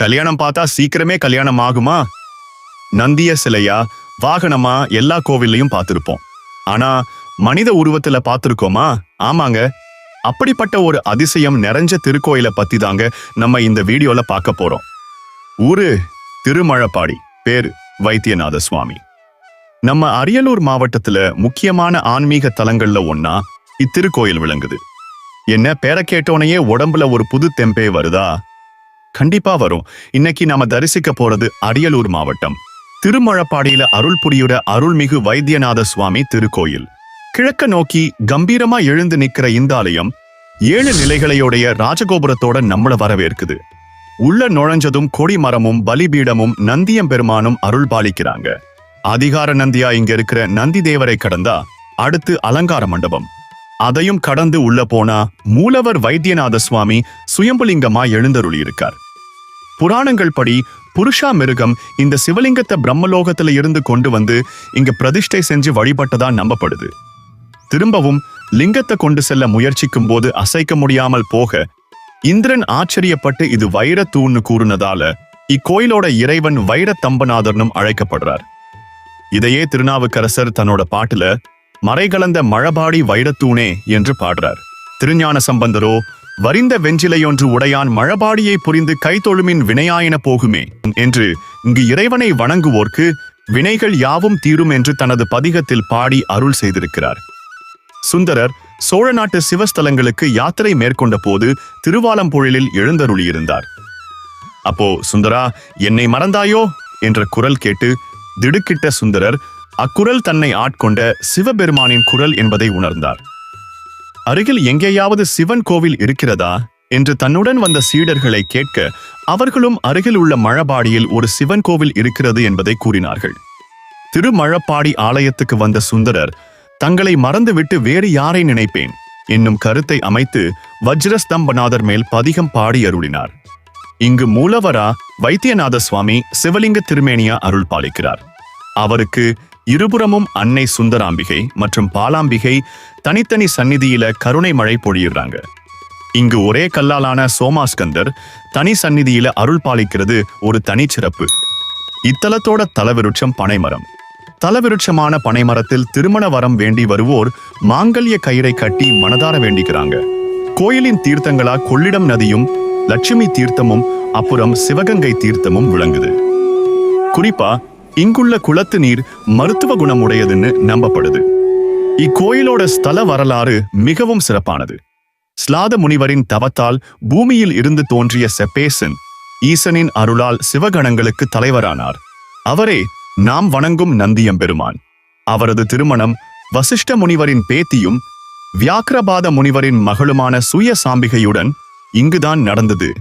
கல்யாணம் பார்த்தா சீக்கிரமே கல்யாணம் ஆகுமா நந்திய சிலையா வாகனமா எல்லா கோவில்லையும் பார்த்திருப்போம். ஆனா மனித உருவத்துல பார்த்திருக்கோமா? ஆமாங்க. அப்படிப்பட்ட ஒரு அதிசயம் நிறைஞ்ச திருக்கோயிலை பத்தி தாங்க நம்ம இந்த வீடியோல பார்க்க போறோம். ஊரு திருமழப்பாடி பேர் வைத்தியநாத சுவாமி. நம்ம அரியலூர் மாவட்டத்துல முக்கியமான ஆன்மீக தலங்கள்ல ஒன்னா இத்திருக்கோயில் விளங்குது. என்ன பேர கேட்டோனையே உடம்புல ஒரு புது தெம்பே வருதா? கண்டிப்பா வரும். இன்னைக்கு நாம தரிசிக்க போறது அரியலூர் மாவட்டம். திருமழப்பாடியில அருள் புரியுற அருள்மிகு வைத்தியநாத சுவாமி திருக்கோயில். கிழக்க நோக்கி கம்பீரமா எழுந்து நிக்கிற இந்த ஆலயம் ஏழு நிலைகளையுடைய ராஜகோபுரத்தோட நம்மள வரவேற்குது. உள்ள நுழைஞ்சதும் கொடிமரமும் பலிபீடமும் நந்தியம் பெருமானும் அருள் பாலிக்கிறாங்க. அதிகார நந்தியா இங்க இருக்கிற நந்தி தேவரை கடந்தா அடுத்து அலங்கார மண்டபம். அதையும் கடந்து உள்ள போனா மூலவர் வைத்தியநாத சுவாமி சுயம்புலிங்கமா எழுந்தருளி இருக்கார் புராணங்கள் படி புருஷா மிருகம் இந்த சிவலிங்கத்தை பிரம்மலோகத்துல இருந்து கொண்டு வந்து இங்க பிரதிஷ்டை செஞ்சு வழிபட்டதா நம்பப்படுது. திரும்பவும் லிங்கத்தை கொண்டு செல்ல முயற்சிக்கும் போது அசைக்க முடியாமல் போக இந்திரன் ஆச்சரியப்பட்டு இது வைரத்தூன்னு கூறுனதால இக்கோயிலோட இறைவன் வைரத்தம்பநாதர்னும் அழைக்கப்படுறார். இதையே திருநாவுக்கரசர் தன்னோட பாட்டுல மறைகலந்த மழபாடி வைரத்தூணே என்று பாடுறார். திருஞான சம்பந்தரோ வரிந்த வெஞ்சிலையொன்று உடையான் மழபாடியை புரிந்து கைத்தொழுமின் வினையாயின போகுமே என்று இங்கு இறைவனை வணங்குவோர்க்கு வினைகள் யாவும் தீரும் என்று தனது பதிகத்தில் பாடி அருள் செய்திருக்கிறார். சுந்தரர் சோழ நாட்டு சிவஸ்தலங்களுக்கு யாத்திரை மேற்கொண்ட போது திருவாலம்பொழிலில் எழுந்தருளியிருந்தார். அப்போ சுந்தரா என்னை மறந்தாயோ? என்ற குரல் கேட்டு திடுக்கிட்ட சுந்தரர் அக்குரல் தன்னை ஆட்கொண்ட சிவபெருமானின் குரல் என்பதை உணர்ந்தார். அருகில் எங்கேயாவது சிவன் கோவில் இருக்கிறதா? என்று தன்னுடன் வந்த சீடர்களை கேட்க அவர்களும் அருகில் உள்ள மழபாடியில் ஒரு சிவன் கோவில் இருக்கிறது என்பதை கூறினார்கள். திருமழப்பாடி ஆலயத்துக்கு வந்த சுந்தரர் தங்களை மறந்துவிட்டு வேறு யாரை நினைப்பேன்? என்னும் கருத்தை அமைத்து வஜ்ரஸ்தம்பநாதர் மேல் பதிகம் பாடி அருளினார். இங்கு மூலவரா வைத்தியநாத சுவாமி சிவலிங்க திருமேனியா அருள் பாலிக்கிறார். அவருக்கு இருபுறமும் அன்னை சுந்தராம்பிகை மற்றும் பாலாம்பிகை தனித்தனி சந்நிதியில கருணை மழை பொழியிடுறாங்க இங்கு ஒரே கல்லாலான சோமாஸ்கந்தர் தனி சந்நிதியில அருள் பாலிக்கிறது ஒரு தனிச்சிறப்பு. இத்தலத்தோட தலவிருட்சம் பனைமரம். தலவிருட்சமான பனைமரத்தில் திருமண வரம் வேண்டி வருவோர் மாங்கல்ய கயிறை கட்டி மனதார வேண்டிக்கிறாங்க. கோயிலின் தீர்த்தங்களா கொள்ளிடம் நதியும் லட்சுமி தீர்த்தமும் அப்புறம் சிவகங்கை தீர்த்தமும் விளங்குது. குறிப்பா இங்குள்ள குளத்து நீர் மருத்துவ குணம் உடையதுன்னு நம்பப்படுது. இக்கோயிலோட ஸ்தல வரலாறு மிகவும் சிறப்பானது. ஸ்லாத முனிவரின் தவத்தால் பூமியில் இருந்து தோன்றிய செப்பேசன் ஈசனின் அருளால் சிவகணங்களுக்கு தலைவரானார். அவரே நாம் வணங்கும் நந்தியம் பெருமான். அவரது திருமணம் வசிஷ்ட முனிவரின் பேத்தியும் வியாக்கிரபாத முனிவரின் மகளுமான சுய சாம்பிகையுடன் இங்குதான் நடந்தது.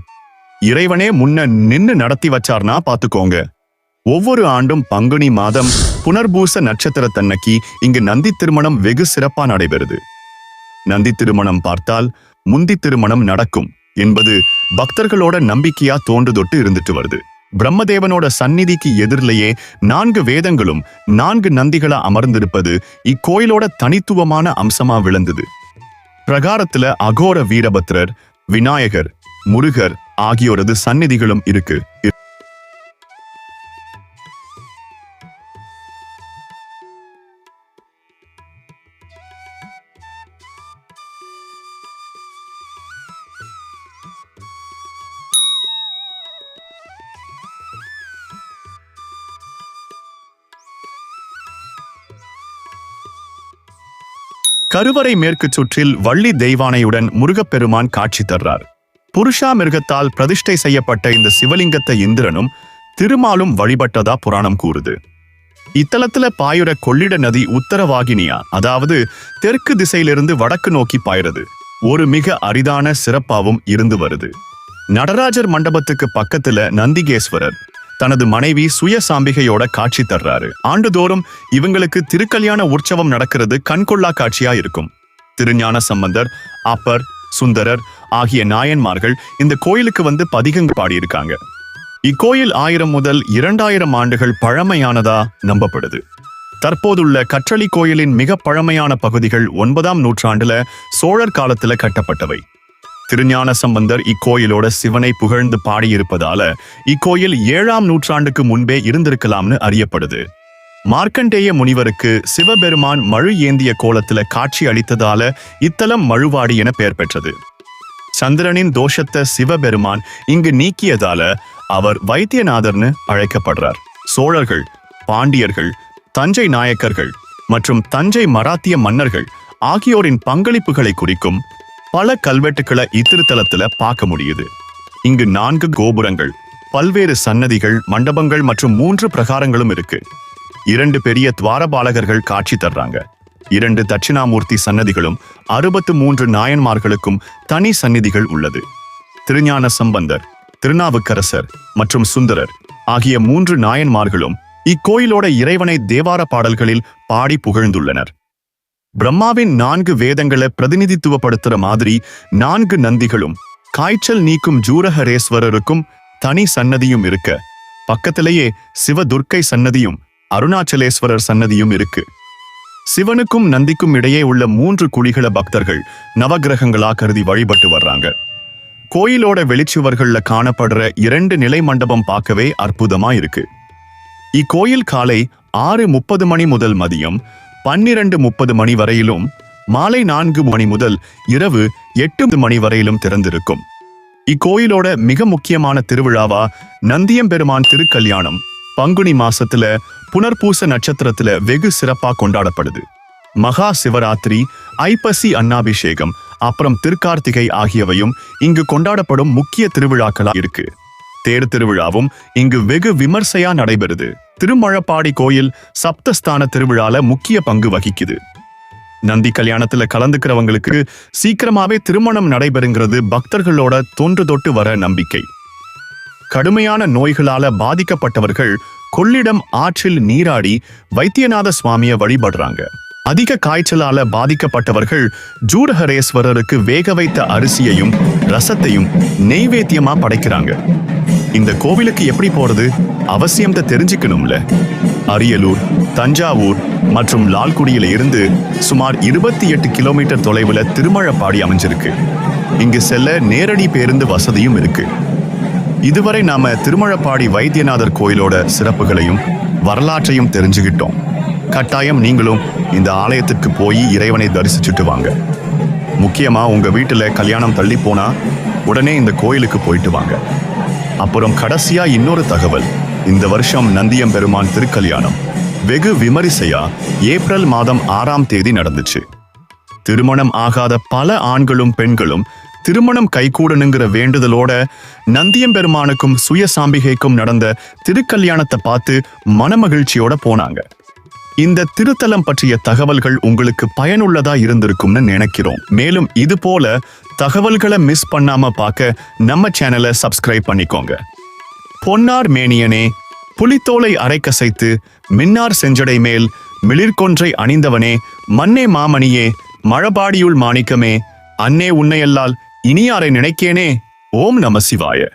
இறைவனே முன்ன நின்னு நடத்தி வச்சார்னா பாத்துக்கோங்க. ஒவ்வொரு ஆண்டும் பங்குனி மாதம் புனர்பூச நட்சத்திரத்தன்னைக்கு இங்கு நந்தி திருமணம் வெகு சிறப்பா நடைபெறுது. நந்தி திருமணம் பார்த்தால் முந்தி திருமணம் நடக்கும் என்பது பக்தர்களோட நம்பிக்கையா தோன்று தொட்டு இருந்துட்டு வருது. பிரம்மதேவனோட சந்நிதிக்கு எதிரிலேயே நான்கு வேதங்களும் நான்கு நந்திகளா அமர்ந்திருப்பது இக்கோயிலோட தனித்துவமான அம்சமா விழுந்தது பிரகாரத்துல அகோர வீரபத்ரர் விநாயகர் முருகர் ஆகியோரது சந்நிதிகளும் இருக்கு. கருவறை மேற்கு சுற்றில் வள்ளி தெய்வானையுடன் முருகப்பெருமான் காட்சி தர்றார். புருஷா மிருகத்தால் பிரதிஷ்டை செய்யப்பட்ட இந்த சிவலிங்கத்தை இந்திரனும் திருமாலும் வழிபட்டதா புராணம் கூறுது. இத்தலத்துல பாயுற கொள்ளிட நதி உத்தரவாகினியா அதாவது தெற்கு திசையிலிருந்து வடக்கு நோக்கி பாயுறது. ஒரு மிக அரிதான சிறப்பாவும் இருந்து வருது. நடராஜர் மண்டபத்துக்கு பக்கத்துல நந்திகேஸ்வரர் தனது மனைவி சுயசாம்பிகையோட காட்சி தர்றாரு. ஆண்டுதோறும் இவங்களுக்கு திருக்கல்யாண உற்சவம் நடக்கிறது கண்கொள்ளா காட்சியா இருக்கும். திருஞான சம்பந்தர் அப்பர் சுந்தரர் ஆகிய நாயன்மார்கள் இந்த கோயிலுக்கு வந்து பதிகங்க பாடியிருக்காங்க. இக்கோயில் ஆயிரம் முதல் இரண்டாயிரம் ஆண்டுகள் பழமையானதா நம்பப்படுது. தற்போதுள்ள கற்றளி கோயிலின் மிக பழமையான பகுதிகள் ஒன்பதாம் நூற்றாண்டுல சோழர் காலத்துல கட்டப்பட்டவை. திருஞான சம்பந்தர் இக்கோயிலோட சிவனை புகழ்ந்து பாடியிருப்பதால இக்கோயில் ஏழாம் நூற்றாண்டுக்கு முன்பே இருந்திருக்கலாம்னு அறியப்படுது. மார்க்கண்டேய முனிவருக்கு சிவபெருமான் மழு ஏந்திய கோலத்துல காட்சி அளித்ததால இத்தலம் மழுவாடி என பெயர் பெற்றது. சந்திரனின் தோஷத்தை சிவபெருமான் இங்கு நீக்கியதால அவர் வைத்தியநாதர்னு அழைக்கப்படுறார். சோழர்கள் பாண்டியர்கள் தஞ்சை நாயக்கர்கள் மற்றும் தஞ்சை மராத்திய மன்னர்கள் ஆகியோரின் பங்களிப்புகளை குறிக்கும் பல கல்வெட்டுக்களை இத்திருத்தலத்துல பார்க்க முடியுது. இங்கு நான்கு கோபுரங்கள் பல்வேறு சன்னதிகள் மண்டபங்கள் மற்றும் மூன்று பிரகாரங்களும் இருக்கு. இரண்டு பெரிய துவாரபாலகர்கள் காட்சி தர்றாங்க. இரண்டு தட்சிணாமூர்த்தி சன்னதிகளும் அறுபத்து மூன்று நாயன்மார்களுக்கும் தனி சந்நிதிகள் உள்ளது. திருஞான சம்பந்தர் திருநாவுக்கரசர் மற்றும் சுந்தரர் ஆகிய மூன்று நாயன்மார்களும் இக்கோயிலோட இறைவனை தேவார பாடல்களில் பாடி புகழ்ந்துள்ளனர். பிரம்மாவின் நான்கு வேதங்களை பிரதிநிதித்துவப்படுத்துற மாதிரி நான்கு நந்திகளும் காய்ச்சல் நீக்கும் ஜூரஹரேஸ்வரருக்கும் தனி சன்னதியும் இருக்க. பக்கத்திலேயே சிவதுர்க்கை சன்னதியும் அருணாச்சலேஸ்வரர் சன்னதியும் இருக்கு. சிவனுக்கும் நந்திக்கும் இடையே உள்ள மூன்று குழிகளை பக்தர்கள் நவகிரகங்களா கருதி வழிபட்டு வர்றாங்க. கோயிலோட வெளிச்சுவர்கள்ல காணப்படுற இரண்டு நிலை மண்டபம் பார்க்கவே அற்புதமா இருக்கு. இக்கோயில் காலை ஆறு முப்பது மணி முதல் மதியம் பன்னிரண்டு முப்பது மணி வரையிலும் மாலை நான்கு மணி முதல் இரவு எட்டு மணி வரையிலும் திறந்திருக்கும். இக்கோயிலோட மிக முக்கியமான திருவிழாவா நந்தியம்பெருமான் திருக்கல்யாணம் பங்குனி மாசத்துல புனர்பூச நட்சத்திரத்துல வெகு சிறப்பா கொண்டாடப்படுது. மகா சிவராத்திரி ஐப்பசி அன்னாபிஷேகம் அப்புறம் திருக்கார்த்திகை ஆகியவையும் இங்கு கொண்டாடப்படும் முக்கிய திருவிழாக்களா இருக்கு. தேர் திருவிழாவும் இங்கு வெகு விமர்சையா நடைபெறுது. திருமழப்பாடி கோயில் சப்தஸ்தான திருவிழால முக்கிய பங்கு வகிக்குது. நந்தி கல்யாணத்துல கலந்துக்கிறவங்களுக்கு சீக்கிரமாவே திருமணம் நடைபெறுங்கிறது பக்தர்களோட தொன்று தொட்டு வர நம்பிக்கை. கடுமையான நோய்களால பாதிக்கப்பட்டவர்கள் கொள்ளிடம் ஆற்றில் நீராடி வைத்தியநாத சுவாமிய வழிபடுறாங்க. அதிக காய்ச்சலால பாதிக்கப்பட்டவர்கள் ஜூடஹரேஸ்வரருக்கு வேக வைத்த அரிசியையும் ரசத்தையும் நெய்வேத்தியமா படைக்கிறாங்க. இந்த கோவிலுக்கு எப்படி போறது? அவசியம் தெரிஞ்சுக்கணும்ல. அரியலூர் தஞ்சாவூர் மற்றும் லால்குடியில இருந்து சுமார் இருபத்தி எட்டு கிலோமீட்டர் தொலைவில் திருமழப்பாடி அமைஞ்சிருக்கு. இங்கு செல்ல நேரடி பேருந்து வசதியும் இருக்கு. இதுவரை நாம திருமழப்பாடி வைத்தியநாதர் கோயிலோட சிறப்புகளையும் வரலாற்றையும் தெரிஞ்சுக்கிட்டோம் கட்டாயம் நீங்களும் இந்த ஆலயத்துக்கு போய் இறைவனை தரிசிச்சுட்டு வாங்க. முக்கியமா உங்க வீட்டில் கல்யாணம் தள்ளி போனா உடனே இந்த கோயிலுக்கு போயிட்டு வாங்க. அப்புறம் கடைசியா இன்னொரு தகவல். இந்த வருஷம் நந்தியம் பெருமான் திருக்கல்யாணம். வெகு விமரிசையா ஏப்ரல் மாதம் ஆறாம் தேதி நடந்துச்சு. திருமணம் ஆகாத பல ஆண்களும் பெண்களும் திருமணம் கைகூடணுங்கிற வேண்டுதலோட நந்தியம் பெருமானுக்கும் சுயசாம்பிகைக்கும் நடந்த திருக்கல்யாணத்தை பார்த்து மனமகிழ்ச்சியோட போனாங்க. இந்த திருத்தலம் பற்றிய தகவல்கள் உங்களுக்கு பயனுள்ளதா இருந்திருக்கும்னு நினைக்கிறோம். மேலும் இது போல தகவல்களை மிஸ் பண்ணாம பார்க்க நம்ம சேனலை சப்ஸ்கிரைப் பண்ணிக்கோங்க. பொன்னார் மேனியனே புலித்தோலை அரைக்கசைத்து மின்னார் செஞ்சடை மேல் மிளிர்கொன்றை அணிந்தவனே மன்னே மாமணியே மழபாடியுள் மாணிக்கமே அன்னே உன்னையல்லால் இனியாரை நினைக்கேனே ஓம் நம சிவாய.